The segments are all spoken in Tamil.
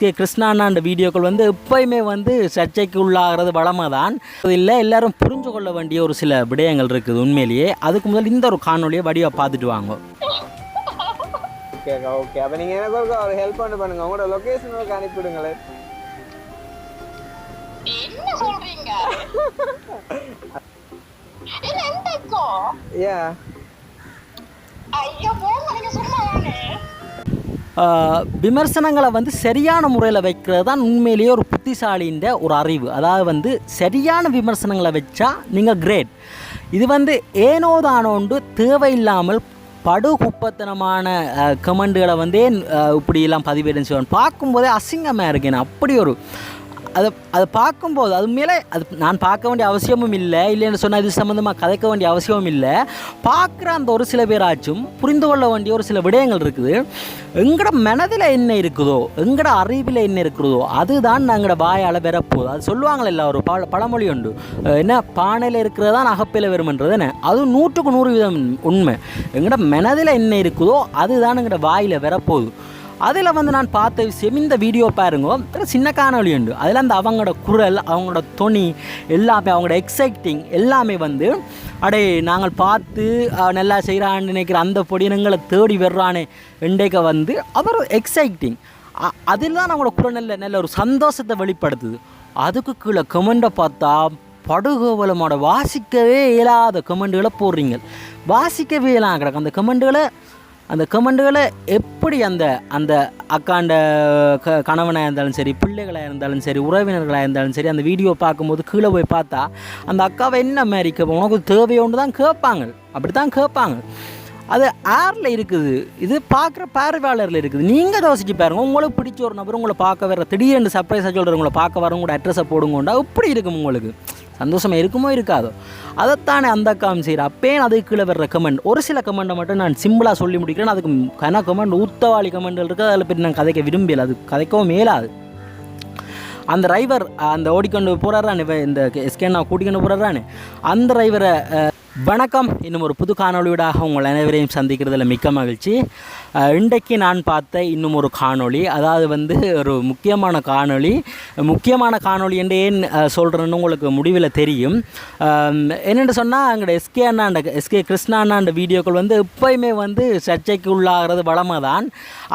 கே கிருஷ்ணாண்ணாண்ட வீடியோக்கள் வந்து எப்பயுமே வந்து சர்ச்சைக்கு உள்ளாகிறது வளமாக தான் இல்லை எல்லாரும் புரிஞ்சு கொள்ள வேண்டிய ஒரு சில விடயங்கள் இருக்குது உண்மையிலேயே. அதுக்கு முதல் இந்த ஒரு காணொலியை வடிவாக பார்த்துட்டு வாங்க. ஓகேக்கா ஓகே. அப்போ நீங்கள் எனக்கு ஒரு ஒரு ஹெல்ப் பண்ணி பண்ணுங்க. உங்களோட லொக்கேஷன் ஒர்க்கு அனுப்பிவிடுங்களேன் ஐயா போங்க நீங்க சும்மா விமர்சனங்களை வந்து சரியான முறையில் வைக்கிறது தான் உண்மையிலேயே ஒரு புத்திசாலின்ற ஒரு அறிவு. அதாவது வந்து சரியான விமர்சனங்களை வச்சா நீங்கள் கிரேட் இது வந்து ஏனோ தானோண்டு தேவையில்லாமல் படுகுப்பத்தனமான கமெண்ட்டுகளை வந்து ஏன் இப்படியெல்லாம் பதிவேற்றம் செய்வேன் பார்க்கும்போதே அசிங்கமாக இருக்கேன். அப்படி ஒரு அதை அதை பார்க்கும்போது அது மேலே அது நான் பார்க்க வேண்டிய அவசியமும் இல்லை இல்லைன்னு சொன்னால் இது சம்மந்தமாக கதைக்க வேண்டிய அவசியமும் இல்லை. பார்க்குற அந்த ஒரு சில பேராச்சும் புரிந்து கொள்ள வேண்டிய ஒரு சில விடயங்கள் இருக்குது. எங்கட மனதில் என்ன இருக்குதோ எங்கட அறிவில் என்ன இருக்கிறதோ அதுதான் நாங்களோட வாயால் பெறப்போகுது அது சொல்லுவாங்கள்ல ஒரு பழ பழமொழி உண்டு. என்ன பானையில் இருக்கிறது தான் அகப்பையில் வருமன்றது என்ன? அது நூற்றுக்கு நூறு வீதம் உண்மை. எங்கட மனதில் என்ன இருக்குதோ அதுதான் எங்கட வாயில் வரப்போகுது. அதில் வந்து நான் பார்த்த விஷயம் இந்த வீடியோ பாருங்க. சின்ன காணொலி உண்டு. அதில் அந்த அவங்களோட குரல் அவங்களோட துணி எல்லாமே அவங்களோட எக்ஸைட்டிங் எல்லாமே வந்து அடே நாங்கள் பார்த்து நல்லா செய்கிறான்னு நினைக்கிற அந்த பொடியினங்களை தேடி வர்றானே இன்றைக்கு வந்து அவர் எக்ஸைட்டிங் அதில் தான் அவங்களோட குரல் நல்ல நல்ல ஒரு சந்தோஷத்தை வெளிப்படுத்துது. அதுக்கு கீழே கமெண்ட்டை பார்த்தா படுகோவலமோட வாசிக்கவே இயலாத கமெண்டுகளை போடுறீங்க. வாசிக்கவே இயலாம் கிடக்கு. அந்த கமெண்ட்டுகளை அந்த கமெண்டுகளை எப்படி அந்த அந்த அக்காண்ட க கணவனாக இருந்தாலும் சரி பிள்ளைகளாக இருந்தாலும் சரி உறவினர்களாக இருந்தாலும் சரி அந்த வீடியோ பார்க்கும்போது கீழே போய் பார்த்தா அந்த அக்காவை என்ன மாதிரி கேட்போம் உனக்கு தேவையோன்னு தான் கேட்பாங்க. அப்படி தான் கேட்பாங்க. அது ஆரில் இருக்குது? இது பார்க்குற பார்வையாளரில் இருக்குது. நீங்கள் யோசிச்சு பாருங்கள் உங்களுக்கு பிடிச்ச ஒரு நபர் உங்களை பார்க்க வர திடீர்னு சர்ப்ரைஸாக சொல்கிறவங்களை பார்க்க வரவங்க கூட அட்ரஸை போடுங்கோண்டா இப்படி இருக்கும் உங்களுக்கு? சந்தோஷமாக இருக்குமோ இருக்காதோ. அதைத்தானே அந்த காம் செய்கிற அப்பயே அதுக்கு கீழே வர்ற கமெண்ட் ஒரு சில கமெண்ட்டை மட்டும் நான் சிம்பிளாக சொல்லி முடிக்கிறேன். அதுக்கு கன கமெண்ட் ஊத்தவாளி கமெண்ட்கள் இருக்குது அதில் பற்றி நான் கதைக்க விரும்பல. அது கதைக்கவும் மேலாது. அந்த டிரைவர் அந்த ஓடிக்கொண்டு போகிறாரானே இந்த எஸ்கேனா கூட்டிக்கொண்டு போகிறாரான்னு அந்த டிரைவரை வணக்கம். இன்னும் ஒரு புது காணொளியூடாக உங்கள் அனைவரையும் சந்திக்கிறதுல மிக்க மகிழ்ச்சி. இன்றைக்கு நான் பார்த்த இன்னும் ஒரு காணொளி. அதாவது வந்து ஒரு முக்கியமான காணொளி. முக்கியமான காணொளி என்று ஏன் சொல்கிறேன்னு உங்களுக்கு முடிவில் தெரியும். என்னென்னு சொன்னால் எங்களோட எஸ்கே அண்ணாண்ட எஸ்கே கிருஷ்ணா அண்ணாண்ட வீடியோக்கள் வந்து எப்பயுமே வந்து சர்ச்சைக்கு உள்ளாகிறது வளமாக தான்.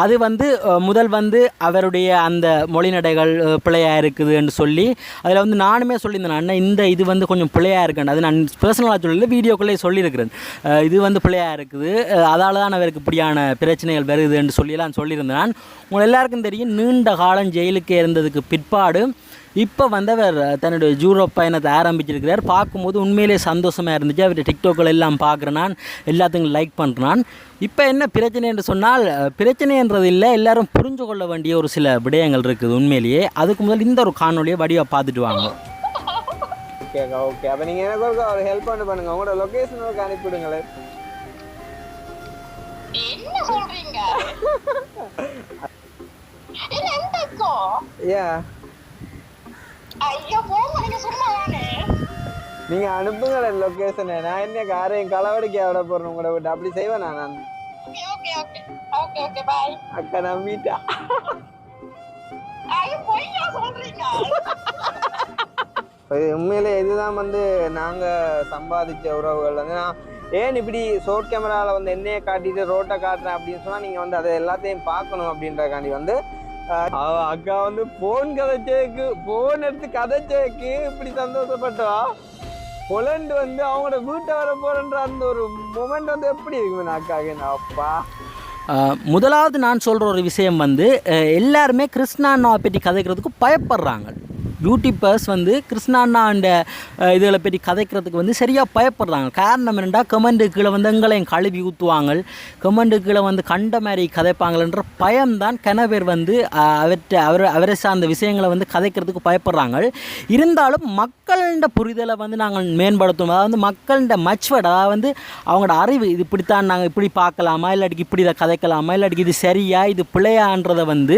அது வந்து முதல் வந்து அவருடைய அந்த மொழிநடைகள் பிழையாக இருக்குதுன்னு சொல்லி அதில் வந்து நானுமே சொல்லியிருந்தேன் அண்ணன் இந்த இது வந்து கொஞ்சம் பிள்ளையாக இருக்குன்னு அது நான் பர்சனலாக சொல்லல வீடியோக்குள்ளே சொல்லியிருக்கிறேன். இது வந்து பிள்ளையாக இருக்குது. அதால் தான் அவருக்கு இப்படியான பிரச்சனைகள் வருதுன்னு சொல்லியெல்லாம் சொல்லியிருந்தேன் நான். உங்கள் எல்லாருக்கும் தெரியும் நீண்ட காலம் ஜெயிலுக்கு இருந்ததுக்கு பிற்பாடு இப்போ வந்து அவர் தன்னுடைய ஜூரோ பயணத்தை ஆரம்பிச்சிருக்கிறார். பார்க்கும்போது உண்மையிலே சந்தோஷமாக இருந்துச்சு. அவர் டிக்டாக்கள் எல்லாம் பார்க்குறேன் நான். எல்லாத்துக்கும் லைக் பண்ணுறான் இப்போ என்ன பிரச்சனை என்று சொன்னால் பிரச்சனைன்றது இல்லை. எல்லாரும் புரிஞ்சு கொள்ள வேண்டிய ஒரு சில விடயங்கள் இருக்குது உண்மையிலேயே. அதுக்கு முதல் இந்த ஒரு காணொலியை வடிவாக பார்த்துட்டு வாங்க. ஓகேக்கா ஓகே அப்போ நீங்கள் எனக்கு ஒரு ஒரு ஹெல்ப் பண்ணி பண்ணுங்க. உங்களோட லொக்கேஷன் ஒர்க்கு அனுப்பிவிடுங்களேன். நீங்க அனுப்புங்களேன் லொக்கேஷனை நான் என்ன காரையும் களவடிக்க விட போகிறேன் உங்களோட விட்டு அப்படி செய்வேன் நான்? Okay okay okay okay okay அக்கா நம்பிட்டா ஐயா பொய்யா சொல்றீங்க? உண்மையிலே இதுதான் வந்து நாங்கள் சம்பாதிச்ச உறவுகள். வந்து நான் ஏன் இப்படி சோட் கேமராவில் வந்து என்னையே காட்டிட்டு ரோட்டை காட்டுறேன் அப்படின்னு சொன்னால் நீங்கள் வந்து அதை எல்லாத்தையும் பார்க்கணும் அப்படின்றக்காண்டி வந்து அக்கா வந்து ஃபோன் கதைச்சேக்கு ஃபோன் எடுத்து கதைச்சேக்கு இப்படி சந்தோஷப்பட்டா. பொலண்டு வந்து அவங்களோட வீட்டை வர போறன்ற அந்த ஒரு மொமெண்ட் வந்து எப்படி இருக்குமே அக்காக்கு? நான் அப்பா. முதலாவது நான் சொல்கிற ஒரு விஷயம் வந்து எல்லாருமே கிருஷ்ணா அண்ணாவை பற்றி கதைக்கிறதுக்கு பயப்படுறாங்க. யூடியூபர்ஸ் வந்து கிருஷ்ணா அண்ணாண்ட இதில் பற்றி கதைக்கிறதுக்கு வந்து சரியாக பயப்படுறாங்க. காரணம் என்னென்னா கமெண்டு கீழே வந்து எங்களையும் கழுவி ஊற்றுவாங்க கமெண்டு கீழே வந்து கண்ட மாதிரி கதைப்பாங்கன்ற பயம்தான் கன பேர் வந்து அவற்றை அவர் அவரை சார்ந்த விஷயங்களை வந்து கதைக்கிறதுக்கு பயப்படுறாங்க இருந்தாலும் மக்கள்கிட்ட புரிதலை வந்து நாங்கள் மேம்படுத்தணும் அதாவது மக்கள்கிட்ட மச்வர்ட் அதாவது வந்து அவங்களோட அறிவு இது இப்படித்தான் நாங்கள் இப்படி பார்க்கலாமா? இல்லாட்டிக்கு இப்படி இதை கதைக்கலாமா? இல்லாட்டிக்கு இது சரியா? இது பிழையான்றதை வந்து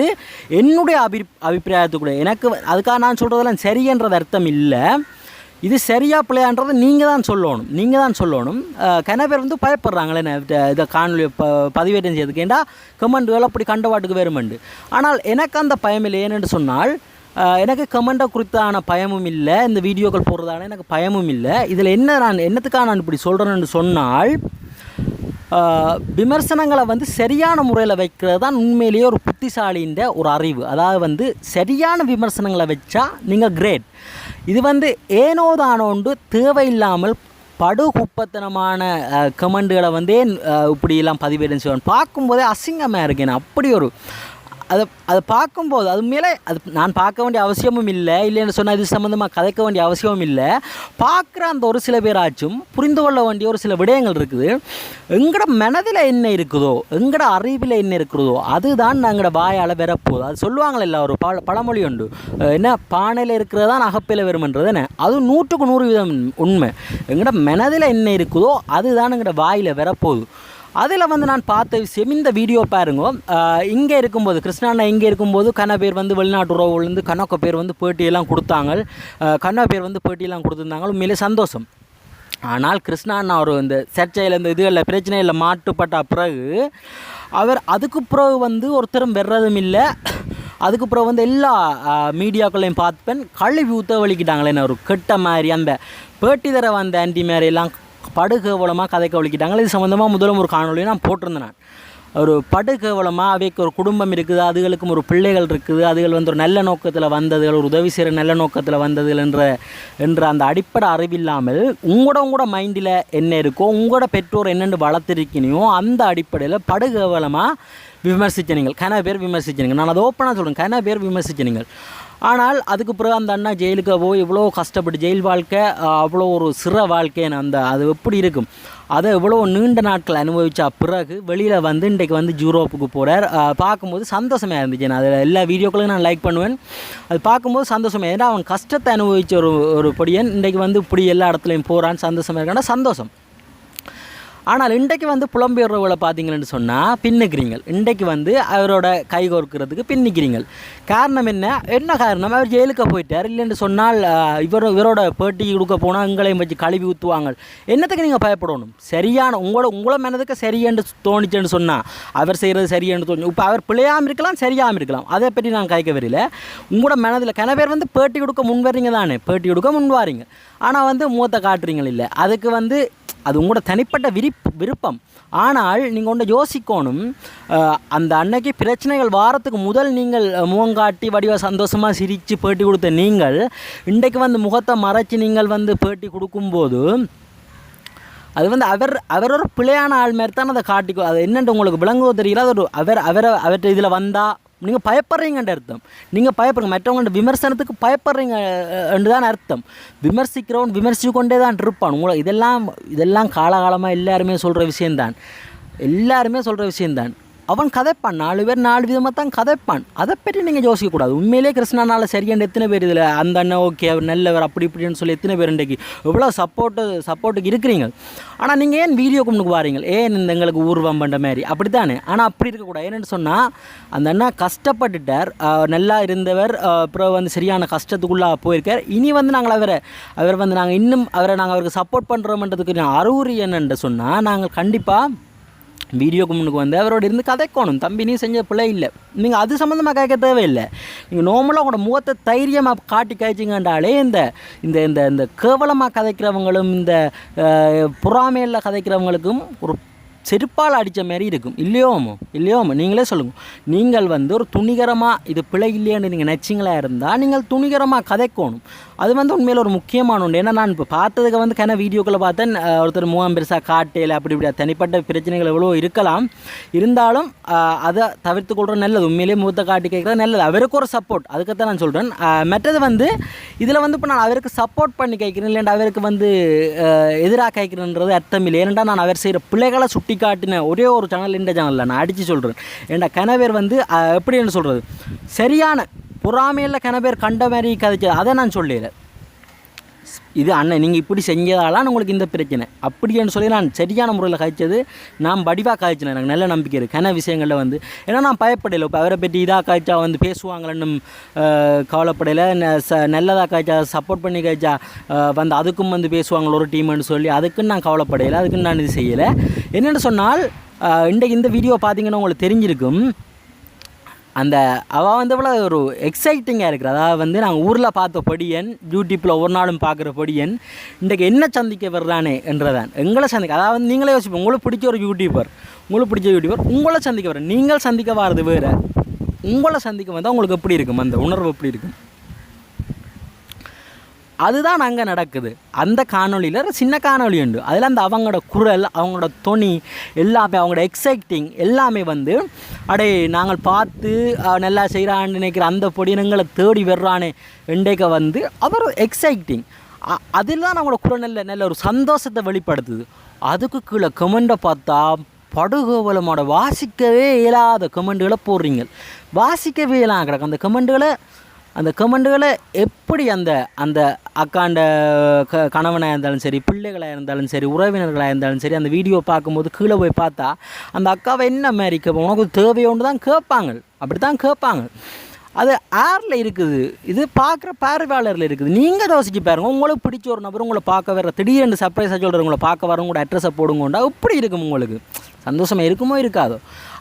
என்னுடைய அபி அபிப்பிராயத்துக்குள்ள எனக்கு அதுக்காக நான் சொல்கிறதெல்லாம் சரின்றது அர்த்தம் இல்லை. இது சரியா பிள்ளையான்றதை நீங்கள் தான் சொல்லணும். நீங்கள் தான் சொல்லணும். கன பேர் வந்து பயப்படுறாங்களே என்ன இதை காணொலி ப பதிவேற்றம் செய்யறதுக்கேண்டா கமெண்ட்கள் அப்படி கண்டவாட்டுக்கு வேறுமண்டு. ஆனால் எனக்கு அந்த பயம் இல்லை. ஏனென்று சொன்னால் எனக்கு கமெண்டை குறித்தான பயமும் இல்லை. இந்த வீடியோக்கள் போடுறதான எனக்கு பயமும் இல்லை. இதில் என்ன நான் என்னத்துக்காக நான் இப்படி சொல்கிறேன்னு சொன்னால் விமர்சனங்களை வந்து சரியான முறையில் வைக்கிறது தான் உண்மையிலேயே ஒரு புத்திசாலின்ற ஒரு அறிவு. அதாவது வந்து சரியான விமர்சனங்களை வச்சா நீங்கள் கிரேட் இது வந்து ஏனோ தானோண்டு தேவையில்லாமல் படு குப்பத்தனமான கமெண்டுகளை வந்து ஏன் இப்படியெல்லாம் பதிவேற்றம் செய்வேன் பார்க்கும்போதே அசிங்கமாக இருக்கேன் அப்படி ஒரு அதை அதை பார்க்கும்போது அது மேலே அது நான் பார்க்க வேண்டிய அவசியமும் இல்லை இல்லைன்னு சொன்னால் இது சம்மந்தமாக கதைக்க வேண்டிய அவசியமும் இல்லை. பார்க்குற அந்த ஒரு சில பேராச்சும் புரிந்து கொள்ள வேண்டிய ஒரு சில விடயங்கள் இருக்குது. எங்கட மனதில் என்ன இருக்குதோ எங்கட அறிவில் என்ன இருக்கிறதோ அதுதான் நாங்களோட வாயால் வரப்போகுது. அது சொல்லுவாங்களே ஒரு பழ பழமொழி உண்டு. என்ன பானையில் இருக்கிறது தான் அகப்பில் வருமன்றது என்ன? அது நூற்றுக்கு நூறு வீதம் உண்மை. எங்கட மனதில் என்ன இருக்குதோ அதுதான் எங்கட வாயில் வரப்போகுது. அதில் வந்து நான் பார்த்த விஷயம் இந்த வீடியோ பாருங்க. இங்கே இருக்கும்போது கிருஷ்ணாண்ணா இங்கே இருக்கும்போது கண்ணா பேர் வந்து வெளிநாட்டு உறவுலேருந்து கண்ணாக்க பேர் வந்து பேட்டியெல்லாம் கொடுத்தாங்க. கண்ணா பேர் வந்து பேட்டியெல்லாம் கொடுத்துருந்தாங்க. உண்மையிலே சந்தோஷம். ஆனால் கிருஷ்ணா அண்ணா இந்த சர்ச்சையில் இந்த இதுகளில் பிரச்சனையில் மாட்டுப்பட்ட பிறகு அவர் அதுக்கு பிறகு வந்து ஒருத்தரும் வெறதும் இல்லை. அதுக்கு பிறகு வந்து எல்லா மீடியாக்களையும் பார்ப்பேன் கழுவி ஊத்த வலிக்கிட்டாங்களே ஒரு கெட்ட மாதிரி அந்த பேட்டி தர வந்த ஆன்டி மாதிரி எல்லாம் படுகேவலமாக கதை கவலிக்கிட்டாங்களே இது சம்மந்தமாக முதலும் ஒரு காணொலியை நான் போட்டிருந்தேன். நான் ஒரு படுகேவலமாக அவைக்கு ஒரு குடும்பம் இருக்குது அதுகளுக்கும் ஒரு பிள்ளைகள் இருக்குது அதுகள் வந்து ஒரு நல்ல நோக்கத்தில் வந்ததுகள் ஒரு உதவி செய்கிற நல்ல நோக்கத்தில் வந்ததுகள் என்ற என்ற அந்த அடிப்படை அறிவில்லாமல் உங்களோட உங்களோட மைண்டில் என்ன இருக்கோ உங்களோட பெற்றோர் என்னென்னு வளர்த்துருக்கினையோ அந்த அடிப்படையில் படுகேவலமாக விமர்சிச்சனீங்கள் கன பேர் விமர்சிச்சனீங்க நான் அதை ஓப்பனாக சொல்கிறேன் கன பேர் விமர்சிச்சனீங்கள் ஆனால் அதுக்கு பிறகு அந்த அண்ணா ஜெயிலுக்கு போய் இவ்வளோ கஷ்டப்பட்டு ஜெயில் வாழ்க்கை அவ்வளோ ஒரு சிற வாழ்க்கைன்னு அந்த அது எப்படி இருக்கும்? அதை இவ்வளோ நீண்ட நாட்கள் அனுபவித்த பிறகு வெளியில் வந்து இன்றைக்கு வந்து யூரோப்புக்கு போகிறார் பார்க்கும்போது சந்தோஷமாக இருந்துச்சு. நான் அதில் எல்லா வீடியோக்களையும் நான் லைக் பண்ணுவேன். அது பார்க்கும்போது சந்தோஷமாக ஏன்னா அவன் கஷ்டத்தை அனுபவித்த ஒரு ஒரு பொடியன். இன்றைக்கு வந்து இப்படி எல்லா இடத்துலையும் போகிறான்னு சந்தோஷமாக இருக்கான்னா சந்தோஷம். ஆனால் இன்றைக்கு வந்து புலம்பெயர்வுகளை பார்த்தீங்கன்னு சொன்னால் பின்னுக்கிறீங்க இன்றைக்கு வந்து அவரோட கை கோர்க்கிறதுக்கு பின்னிக்கிறீங்க காரணம் என்ன? என்ன காரணம்? அவர் ஜெயிலுக்கு போயிட்டார். இல்லைன்னு சொன்னால் இவர் இவரோட பேட்டி கொடுக்க போனால் எங்களையும் வச்சு கழுவி ஊற்றுவாங்க என்னத்துக்கு நீங்கள் பயப்படணும்? சரியான உங்களோட உங்களை மனதுக்கு சரியென்று தோணிச்சுன்னு சொன்னால் அவர் செய்கிறது சரியென்று தோணி இப்போ அவர் பிழையாமல் இருக்கலாம் சரியாமல் இருக்கலாம். அதை பற்றி நான் கைக்க வரல உங்களோட மனதில் கன பேர் வந்து பேட்டி கொடுக்க முன் தானே? பேட்டி கொடுக்க முன் வாரீங்க ஆனால் வந்து மூத்த காட்டுறீங்க இல்லை. அதுக்கு வந்து அது உங்களோட தனிப்பட்ட விருப் விருப்பம். ஆனால் நீங்கள் ஒன்று யோசிக்கணும். அந்த அன்னைக்கு பிரச்சனைகள் வாரத்துக்கு முதல் நீங்கள் முகம் காட்டி வடிவ சந்தோஷமாக சிரித்து பேட்டி கொடுத்த நீங்கள் இன்றைக்கு வந்து முகத்தை மறைச்சி நீங்கள் வந்து பேட்டி கொடுக்கும்போது அது வந்து அவர் அவர் ஒரு பிழையான ஆள் மாதிரி தான் அதை காட்டிக்கோ அது என்னென்று உங்களுக்கு விளங்குவோ தெரியல அது ஒரு அவர் அவரை அவர்கிட்ட இதில் வந்தால் நீங்கள் பயப்படுறீங்கன்ற அர்த்தம். நீங்கள் பயப்படுங்க. மற்றவங்களோட விமர்சனத்துக்கு பயப்படுறீங்க என்று தான் அர்த்தம். விமர்சிக்கிறவன் விமர்சித்து கொண்டே தான் இருப்பான். உங்களை இதெல்லாம் இதெல்லாம் காலகாலமாக எல்லாருமே சொல்கிற விஷயம்தான். எல்லாருமே சொல்கிற விஷயம்தான். அவன் கதைப்பான். நாலு பேர் நாலு விதமாக தான் கதைப்பான். அதை பற்றி நீங்கள் யோசிக்கக்கூடாது உண்மையிலே கிருஷ்ணனால சரியான எத்தனை பேர் இதில் அந்த அண்ணன் ஓகே அவர் நல்லவர் அப்படி இப்படின்னு சொல்லி எத்தனை பேர் இன்றைக்கு எவ்வளோ சப்போர்ட்டு சப்போர்ட்டுக்கு இருக்கிறீங்க. ஆனால் நீங்கள் ஏன் வீடியோ கும்பிட்டு வாரீங்க? ஏன் இந்த எங்களுக்கு ஊர்வம் பண்ணுற மாதிரி? அப்படி தானே ஆனால் அப்படி இருக்கக்கூடாது ஏன்னு சொன்னால் அந்த அண்ணா கஷ்டப்பட்டுட்டார். நல்லா இருந்தவர் அப்புறம் வந்து சரியான கஷ்டத்துக்குள்ளே போயிருக்கார். இனி வந்து நாங்கள் அவரை அவர் வந்து நாங்கள் இன்னும் அவரை நாங்கள் அவருக்கு சப்போர்ட் பண்ணுறோம்ன்றதுக்கு அறிகுறி என்னென்று சொன்னால் நாங்கள் கண்டிப்பாக வீடியோக்கு முன்னுக்கு வந்து அவரோட இருந்து கதைக்கணும். தம்பி நீ செஞ்ச பிள்ளை இல்லை. நீங்கள் அது சம்மந்தமாக கேட்க தேவையில்லை. நீங்கள் நார்மலாக உங்களோட முகத்தை தைரியமாக காட்டி காய்ச்சிங்கன்றாலே இந்த இந்த இந்த இந்த கேவலமாக கதைக்கிறவங்களும் இந்த புறாமையில் கதைக்கிறவங்களுக்கும் ஒரு செருப்பால் அடித்த மாதிரி இருக்கும். இல்லையோமோ இல்லையோமோ நீங்களே சொல்லுங்கள் நீங்கள் வந்து ஒரு துணிகரமாக இது பிழை இல்லையான்னு நீங்கள் நச்சிங்களா இருந்தால் நீங்கள் துணிகரமாக கதைக்கணும். அது வந்து உண்மையில் ஒரு முக்கியமான ஒன்று. ஏன்னா நான் இப்போ பார்த்ததுக்கு வந்து கன வீடியோக்களை பார்த்தேன். ஒருத்தர் மூவாம் பெருசாக காட்டையில் அப்படி இப்படி தனிப்பட்ட பிரச்சனைகள் எவ்வளோ இருக்கலாம். இருந்தாலும் அதை தவிர்த்து கொள்கிற நல்லது. உண்மையிலேயே மூத்த காட்டி கேட்குறது நல்லது. அவருக்கு ஒரு சப்போர்ட் அதுக்குத்தான் நான் சொல்கிறேன் மற்றது வந்து இதில் வந்து இப்போ நான் அவருக்கு சப்போர்ட் பண்ணி கேட்குறேன். இல்லைண்டா அவருக்கு வந்து எதிராக கேட்குறேன்றது அர்த்தம் இல்லை. ஏனெண்டா நான் அவர் செய்கிற பிள்ளைகளை சுட்டி காட்டின ஒரே ஒரு சேனல் இந்த சேனலில் நான் அடித்து சொல்கிறேன் ஏன்டா கனவேர் வந்து எப்படி எப்படின்னு சொல்கிறது சரியான பொறாமையில் கனவேர் கண்ட மாதிரி கதைச்சு அதை நான் சொல்லல. இது அண்ணன் நீங்கள் இப்படி செஞ்சதாலாம் உங்களுக்கு இந்த பிரச்சனை. அப்படின்னு சொல்லி நான் சரியான முறையில் காய்ச்சது நான் வடிவாக காய்ச்சினேன் எனக்கு நல்ல நம்பிக்கை இருக்குது கன விஷயங்களில் வந்து. ஏன்னா நான் பயப்படலை இப்போ அவரை பற்றி இதாக காய்ச்சா வந்து பேசுவாங்களன்னு கவலைப்படையில். ச நல்லதாக காய்ச்சா சப்போர்ட் பண்ணி காய்ச்சா வந்து அதுக்கும் வந்து பேசுவாங்களோ ஒரு டீம்னு சொல்லி அதுக்குன்னு நான் கவலைப்படையில. அதுக்குன்னு நான் இது செய்யலை. என்னென்னு சொன்னால் இன்றைக்கு இந்த வீடியோ பார்த்தீங்கன்னா உங்களுக்கு தெரிஞ்சிருக்கும். அந்த அவள் வந்து இவ்வளோ ஒரு எக்ஸைட்டிங்காக இருக்கிற. அதாவது வந்து நாங்கள் ஊரில் பார்த்த பொடியன் யூடியூப்பில் ஒரு நாளும் பார்க்குற பொடியன் இன்றைக்கு என்ன சந்திக்க வர்றானே என்றதான். எங்களை சந்திக்க அதாவது வந்து நீங்களே யோசிப்போம். உங்களுக்கு பிடிச்ச ஒரு யூடியூபர் உங்களுக்கு பிடிச்ச யூடியூபர் உங்களை சந்திக்க வர நீங்கள் சந்திக்க வர்றது வேறு. உங்களை சந்திக்க வந்தால் உங்களுக்கு எப்படி இருக்கும்? அந்த உணர்வு எப்படி இருக்கும்? அதுதான் அங்கே நடக்குது. அந்த காணொளியில் சின்ன காணொளி உண்டு. அதில் அந்த அவங்களோட குரல் அவங்களோட தொனி எல்லாமே அவங்களோட எக்ஸைட்டிங் எல்லாமே வந்து அடே நாங்கள் பார்த்து நல்லா செய்கிறான்னு நினைக்கிற அந்த பொடினங்களை தேடி வர்றானே இன்றைக்கு வந்து அவர் எக்ஸைட்டிங் அதில் தான் நம்மளோட குரல் நல்ல நல்ல ஒரு சந்தோஷத்தை வெளிப்படுத்துது. அதுக்கு கீழே கமெண்ட்டை பார்த்தா படுகோவலமோட வாசிக்கவே இயலாத கமெண்ட்டுகளை போடுறீங்க. வாசிக்கவே இயலாம் கிடக்கு. அந்த கமெண்ட்டுகளை அந்த கமெண்டுகளை எப்படி அந்த அந்த அக்காண்ட க கணவனாக இருந்தாலும் சரி பிள்ளைகளாக இருந்தாலும் சரி உறவினர்களாக இருந்தாலும் சரி அந்த வீடியோ பார்க்கும்போது கீழே போய் பார்த்தா அந்த அக்காவை என்ன மாதிரி கேட்போம் உனக்கு தேவையோன்னு தான் கேட்பாங்க. அப்படி தான் கேட்பாங்க. அது ஆரில் இருக்குது? இது பார்க்குற பார்வையாளரில் இருக்குது. நீங்கள் யோசிச்சு பாருங்கள் உங்களுக்கு பிடிச்ச ஒரு நபர் உங்களை பார்க்க வர திடீர்னு சர்ப்ரைஸாக சொல்கிறவங்களை பார்க்க வரவங்க கூட அட்ரஸை போடுங்கண்டா. இப்படி இருக்கும் உங்களுக்கு? சந்தோஷமாக இருக்குமோ இருக்காதோ?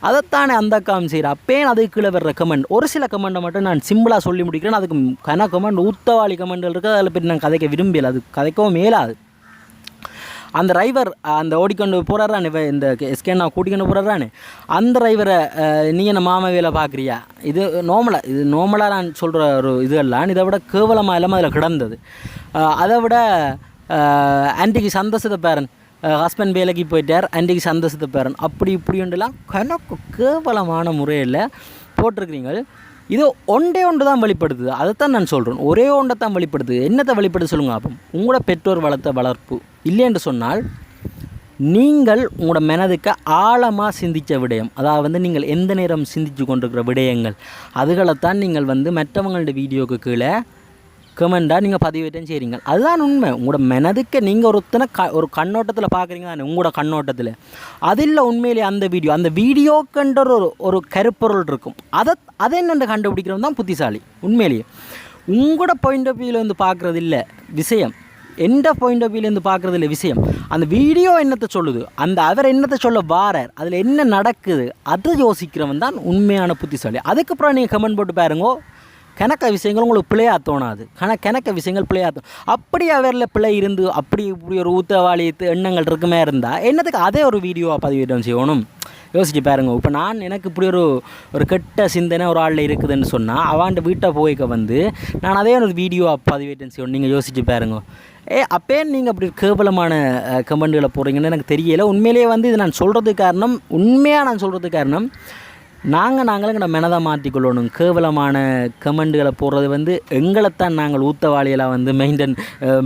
அதைத்தானே அந்த அக்காவும் செய்கிற அப்பயே அதுக்கு கீழே வர்ற கமெண்ட் ஒரு சில கமெண்டை மட்டும் நான் சிம்பிளாக சொல்லி முடிக்கிறேன். அதுக்கு கன கமெண்ட் ஊத்தவாளி கமெண்ட்கள் இருக்குது அதில் பற்றி நான் கதைக்க விரும்பல அது கதைக்கவும் மேலாது. அந்த டிரைவர் அந்த ஓடிக்கொண்டு போகிறாரானே இந்த எஸ்கேனா கூட்டிக்கொண்டு போகிறாரானே அந்த டிரைவரை நீ என்ன மாமா வேலை பார்க்குறியா? இது நார்மலாக இது நார்மலாக நான் சொல்கிற ஒரு இது எல்லாம் இதை விட கேவலமாக இல்லாமல் அதில் கிடந்தது. அதை விட ஆன்டிக்கு சந்தோஷத்தை பேரன் ஹஸ்பண்ட் வேலைக்கு போயிட்டார். அன்றைக்கு சந்தோஷத்தை பேரன் அப்படி இப்படின்ட்டுலாம் கணக்கு கேவலமான முறையில் போட்டிருக்கிறீங்க. இது ஒன்றே ஒன்று தான் வெளிப்படுத்துது அதைத்தான் நான் சொல்கிறேன் ஒரே ஒன்றை தான் வெளிப்படுத்துது என்னத்தை வெளிப்படுத்த சொல்லுங்கள் அப்போ. உங்களோட பெற்றோர் வளர்த்த வளர்ப்பு இல்லை என்று சொன்னால் நீங்கள் உங்களோட மனதுக்கு ஆழமாக சிந்தித்த விடயம் அதாவது வந்து நீங்கள் எந்த நேரம் சிந்தித்து கொண்டிருக்கிற விடயங்கள் அதுகளைத்தான் நீங்கள் வந்து மற்றவங்களோட வீடியோவுக்கு கீழே கமெண்டாக நீங்கள் பதிவேற்றம் செய்கிறீங்க அதுதான் உண்மை. உங்களோட மனதுக்கு நீங்கள் ஒருத்தனை க ஒரு கண்ணோட்டத்தில் பார்க்குறீங்க தானே உங்களோட கண்ணோட்டத்தில். அதில் உண்மையிலே அந்த வீடியோ அந்த வீடியோக்குன்ற ஒரு ஒரு கருப்பொருள் இருக்கும். அதை அதை என்னென்று கண்டுபிடிக்கிறது தான் புத்திசாலி உண்மையிலேயே. உங்களோட பாயிண்ட் ஆஃப் வியூவில் வந்து பார்க்குறது இல்லை விஷயம். எந்த பாயிண்ட் ஆஃப் வியூலேருந்து பார்க்குறது இல்லை விஷயம். அந்த வீடியோ என்னத்தை சொல்லுது அந்த அவர் என்னத்தை சொல்ல வாரார் அதில் என்ன நடக்குது அதை யோசிக்கிறவன் தான் உண்மையான புத்திசாலி. அதுக்கப்புறம் நீங்கள் கமெண்ட் போட்டு பாருங்கோ. கணக்க விஷயங்கள் உங்களுக்கு பிழையாக தோணாது. ஆனால் கணக்க விஷயங்கள் பிழையாக தோணும் அப்படி அவரில் பிழை இருந்து அப்படி இப்படி ஒரு ஊத்தவாளி எண்ணங்கள் இருக்குமே இருந்தால் என்னத்துக்கு அதே ஒரு வீடியோவாக பதிவிடம் செய்யணும் யோசிச்சு பாருங்க. இப்போ நான் எனக்கு இப்படி ஒரு ஒரு கெட்ட சிந்தனை ஒரு ஆளில் இருக்குதுன்னு சொன்னால் அவாண்ட வீட்டை போய்க்க வந்து நான் அதே ஒரு வீடியோவாக பதிவேற்றம் செய்யணும் நீங்கள் யோசிச்சு பாருங்க. ஏ அப்பே நீங்கள் அப்படி கேவலமான கமெண்ட்களை போடுறீங்கன்னு எனக்கு தெரியலை. உண்மையிலேயே வந்து இது நான் சொல்கிறதுக்கு காரணம் உண்மையாக நான் சொல்கிறதுக்கு காரணம் நாங்கள் நாங்களும் எங்களை மனதை மாற்றிக்கொள்ளணும். கேவலமான கமெண்ட்களை போடுறது வந்து எங்களைத்தான் நாங்கள் ஊத்தவாளியெல்லாம் வந்து மெயின்டைன்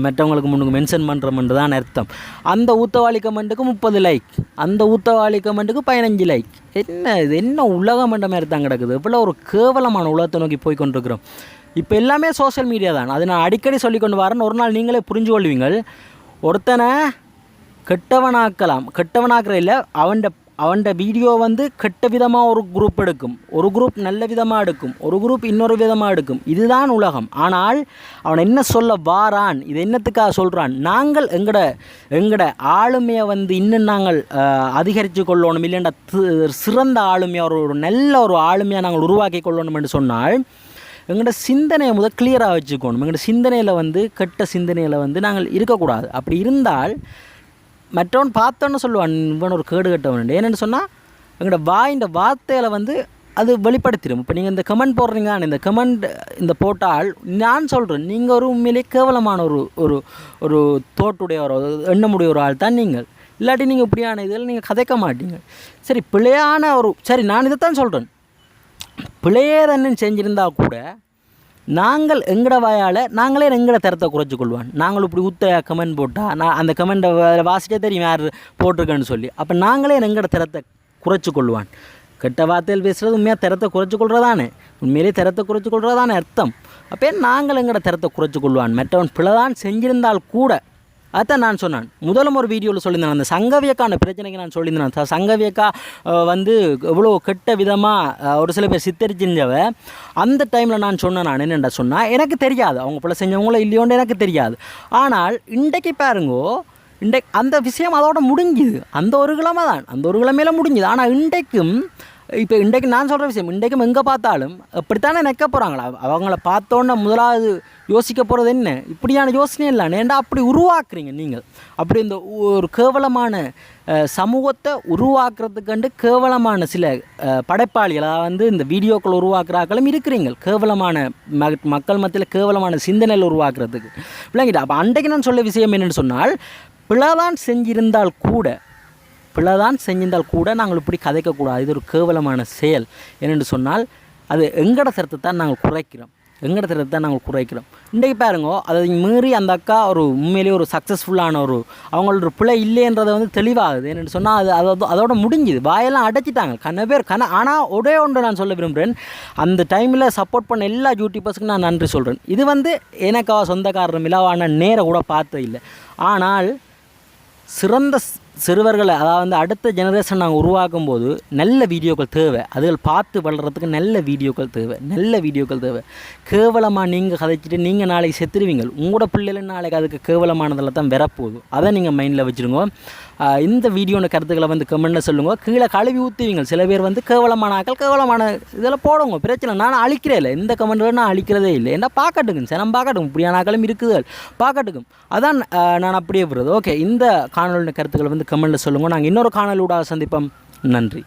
மற்றவங்களுக்கு முன்னுக்கு மென்ஷன் பண்ணுறோம்னு தான் அர்த்தம். அந்த ஊத்தவாளி கமெண்ட்டுக்கு முப்பது லைக் அந்த ஊத்தவாளி கமெண்ட்டுக்கு பதினஞ்சு லைக் என்ன இது? என்ன உலகம் என்ற மாதிரி தான் கிடக்குது? இவ்வளோ ஒரு கேவலமான உலகத்தை நோக்கி போய் கொண்டிருக்கிறோம். இப்போ எல்லாமே சோஷியல் மீடியா தான். அது நான் அடிக்கடி சொல்லி கொண்டு வரேன். ஒரு நாள் நீங்களே புரிஞ்சு கொள்வீங்கள் ஒருத்தனை கெட்டவனாக்கலாம். கெட்டவனாக்குற இல்லை அவன்ட அவன்கிட்ட வீடியோ வந்து கெட்ட விதமாக ஒரு குரூப் எடுக்கும். ஒரு குரூப் நல்ல விதமாக எடுக்கும். ஒரு குரூப் இன்னொரு விதமாக எடுக்கும். இதுதான் உலகம். ஆனால் அவன் என்ன சொல்ல வாரான்? இது என்னத்துக்காக சொல்கிறான் நாங்கள் எங்கட எங்கட ஆளுமையை வந்து இன்னும் நாங்கள் அதிகரித்து கொள்ளணும் இல்லைண்டா சிறந்த ஆளுமையாக ஒரு ஒரு நல்ல ஒரு ஆளுமையாக நாங்கள் உருவாக்கி கொள்ளணும் என்று சொன்னால் எங்களோட சிந்தனையை முதல் கிளியராக வச்சுக்கணும். எங்களோட சிந்தனையில் வந்து கெட்ட சிந்தனையில் வந்து நாங்கள் இருக்கக்கூடாது. அப்படி இருந்தால் மற்றவன் பார்த்தோன்னு சொல்லுவான் இவன் ஒரு கேடு கட்டவன். ஏன்னு சொன்னால் எங்களோட வாயின்ற வார்த்தையில் வந்து அது வெளிப்படுத்திடும். இப்போ நீங்கள் இந்த கமெண்ட் போடுறீங்க இந்த கமெண்ட் இந்த போட்டால் நான் சொல்கிறேன் நீங்கள் ஒரு உண்மையிலேயே கேவலமான ஒரு ஒரு ஒரு தோட்டுடைய ஒரு எண்ணமுடைய ஒரு ஆள் தான் நீங்கள். இல்லாட்டி நீங்கள் இப்படியான இதில் நீங்கள் கதைக்க மாட்டீங்க. சரி பிழையான ஒரு சரி நான் இதைத்தான் சொல்கிறேன் பிழையே தன்னு செஞ்சுருந்தா கூட நாங்கள் எங்கட வாயால் நாங்களே எங்கட தரத்தை குறைச்சி கொள்வான். நாங்கள் இப்படி ஊத்த கமெண்ட் போட்டால் நான் அந்த கமெண்ட்டை வாசிட்டே தெரியும் யார் போட்டிருக்கேன்னு சொல்லி. அப்போ நாங்களே எங்கட தரத்தை குறைச்சி கொள்வான். கெட்ட வார்த்தையில் பேசுகிறது உண்மையாக தரத்தை குறைச்சி கொள்றதானே? உண்மையிலேயே தரத்தை குறைச்சி கொள்றதானே அர்த்தம். அப்போ நாங்கள் எங்கட தரத்தை குறைச்சி கொள்வான்? மற்றவன் பிழைதான் செஞ்சிருந்தால் கூட அதான் நான் சொன்னேன். முதலும் ஒரு வீடியோவில் சொல்லியிருந்தேன். அந்த சங்கவியக்கான பிரச்சனைக்கு நான் சொல்லியிருந்தேன். சங்கவியக்கா வந்து இவ்வளோ கெட்ட விதமாக ஒரு சில பேர் சித்தரிச்சிருந்தவ அந்த டைமில் நான் சொன்னேன் நான் என்னென்ன சொன்னால் எனக்கு தெரியாது. அவங்க பிள்ளை செஞ்சவங்களோ இல்லையோன்னு எனக்கு தெரியாது. ஆனால் இன்றைக்கு பாருங்கோ இன்றை அந்த விஷயம் அதோட முடிஞ்சுது. அந்த ஒரு கிழமை தான். அந்த ஒரு கிழமையில முடிஞ்சுது. ஆனால் இன்றைக்கும் இப்போ இன்றைக்கு நான் சொல்கிற விஷயம் இன்றைக்கும் எங்கே பார்த்தாலும் இப்படித்தானே நிற்க போகிறாங்களா அவங்கள பார்த்தோன்னே முதலாவது யோசிக்க போகிறது என்ன? இப்படியான யோசனை இல்லை. ஏன்டா அப்படி உருவாக்குறீங்க நீங்கள்? அப்படி இந்த ஒரு கேவலமான சமூகத்தை உருவாக்குறதுக்கண்டு கேவலமான சில படைப்பாளிகளாக வந்து இந்த வீடியோக்கள் உருவாக்குறாக்களும் இருக்கிறீங்க. கேவலமான ம மக்கள் மத்தியில் கேவலமான சிந்தனைகள் உருவாக்குறதுக்கு. விளங்கிட்டா அப்போ அன்றைக்கு நான் சொல்ல விஷயம் என்னென்னு சொன்னால் பிழைதான் செஞ்சிருந்தால் கூட பிழைதான் செஞ்சிருந்தால் கூட நாங்கள் இப்படி கதைக்கக்கூடாது. இது ஒரு கேவலமான செயல். என்னென்று சொன்னால் அது எங்கட சிரத்தை தான் நாங்கள் குறைக்கிறோம். எங்கட சிரத்தை தான் நாங்கள் குறைக்கிறோம். இன்றைக்கு பாருங்க அதை மீறி அந்த அக்கா ஒரு உண்மையிலேயே ஒரு சக்ஸஸ்ஃபுல்லான ஒரு அவங்களோட பிழை இல்லைன்றதை வந்து தெளிவாகுது. என்னென்னு சொன்னால் அது அதோட அதோட முடிஞ்சுது. வாயெல்லாம் அடைச்சிட்டாங்க. கண்ண பேர் கண்ண ஆனால் ஒரே ஒன்று நான் சொல்ல விரும்புகிறேன் அந்த டைமில் சப்போர்ட் பண்ண எல்லா யூடியூபர்ஸுக்கும் நான் நன்றி சொல்கிறேன் இது வந்து எனக்கா சொந்தக்காரர் மிலாவான நேரை கூட பார்த்தது இல்லை ஆனால் சிறந்த சிறுவர்களை அதாவது வந்து அடுத்த ஜெனரேஷன் நாங்கள் உருவாக்கும் போது நல்ல வீடியோக்கள் தேவை. அதுகள் பார்த்து வளர்கிறதுக்கு நல்ல வீடியோக்கள் தேவை. நல்ல வீடியோக்கள் தேவை. கேவலமாக நீங்கள் கதைச்சிட்டு நீங்கள் நாளைக்கு செத்துருவீங்க உங்களோட பிள்ளைகள் நாளைக்கு அதுக்கு கேவலமானதில் தான் வரப்போகுது. அதை நீங்கள் மைண்டில் வச்சுருங்க. இந்த வீடியோன கருத்துக்களை வந்து கமெண்ட்டில் சொல்லுங்க. கீழே கழுவி ஊற்றுவீங்க சில பேர் வந்து கேவலமான ஆக்கள் கேவலமான இதில் போடுங்க. பிரச்சனை நான் அழிக்கிறே இல்லை. இந்த கமெண்ட்டில் நான் அழிக்கிறதே இல்லை. ஏன்னா பார்க்கட்டுங்க சனம் பார்க்கட்டும் இப்படியான ஆக்களும் இருக்குது. பார்க்கட்டுக்கும். அதான் நான் அப்படியே விடுறது. ஓகே இந்த காணொலின கருத்துக்களை வந்து கமெண்ட்டில் சொல்லுங்கள் நாங்கள் இன்னொரு காணொலியோட சந்திப்போம். நன்றி.